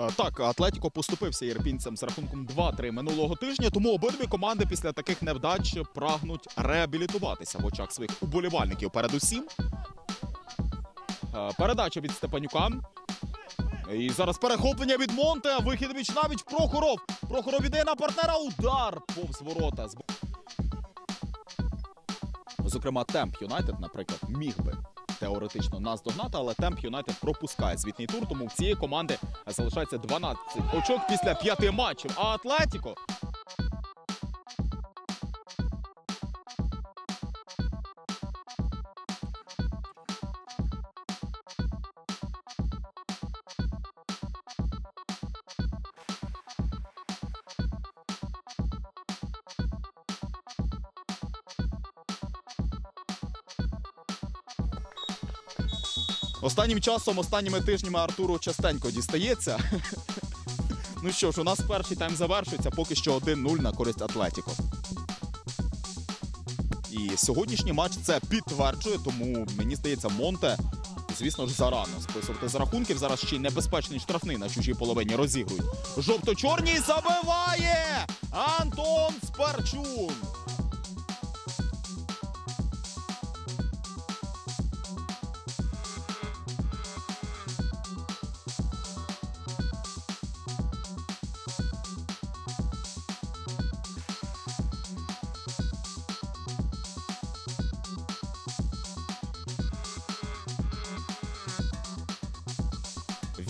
Е, Так, Атлетіко поступився єрпінцям з рахунком 2-3 минулого тижня, тому обидві команди після таких невдач прагнуть реабілітуватися в очах своїх уболівальників. Передусім. Е, Передача від Степанюка. І зараз перехоплення від Монте. Вихід віч навіть Прохоров. Прохоров іде на партнера. Удар повз ворота. Зокрема, Темп Юнайтед, наприклад, міг би теоретично наздогнати, але Темп Юнайтед пропускає звітний тур, тому в цієї команди залишається 12 очок після п'яти матчів. А Атлетіко Останнім часом, останніми тижнями Артуру частенько дістається. ну що ж, у нас перший тайм завершується, поки що 1-0 на користь Атлетіко. І сьогоднішній матч це підтверджує, тому мені здається, Монте, звісно ж, зарано списувати з рахунків. Зараз ще й небезпечний штрафний на чужій половині розігрують. Жовто-чорній забиває! Антон Сперчун!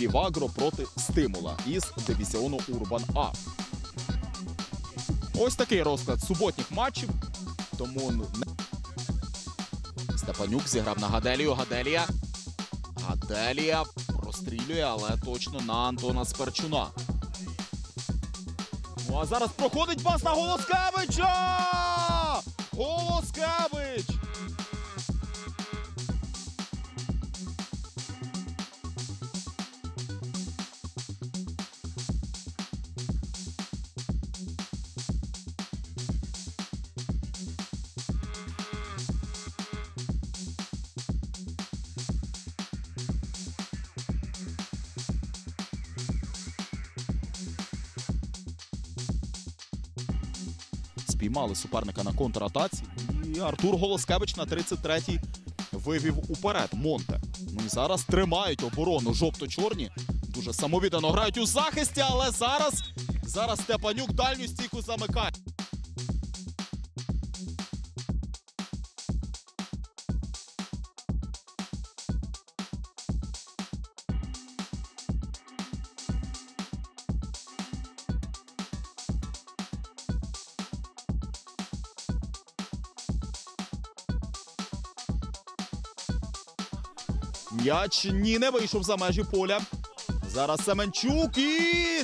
Вівагро проти стимула із дивізіону Урбан А. Ось такий розклад суботніх матчів. Тому. Степанюк зіграв на Гаделію. Гаделія. Гаделія прострілює, але точно на Антона Сперчуна. Ну а зараз проходить пас на Голоскевича! Спіймали суперника на контратаці. І Артур Голоскевич на 33-й вивів уперед Монте. Ну і зараз тримають оборону жовто-чорні. Дуже самовіддано грають у захисті, але зараз, зараз Степанюк дальню стійку замикає. М'яч ні не вийшов за межі поля. Зараз Семенчук і.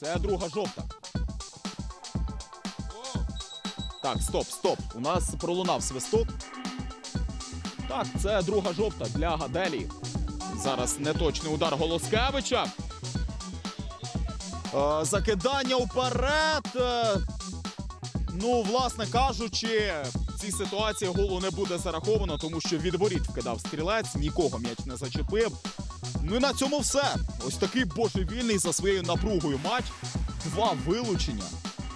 Це друга жовта. Так, стоп, стоп. У нас пролунав свисток. Так, це друга жовта для Гаделі. Зараз неточний удар Голоскевича. Е, закидання вперед. Е, Ну, власне кажучи, цій ситуації голу не буде зараховано, тому що від воріт вкидав стрілець, нікого м'яч не зачепив. Ну і на цьому все. Ось такий божевільний за своєю напругою матч. Два вилучення.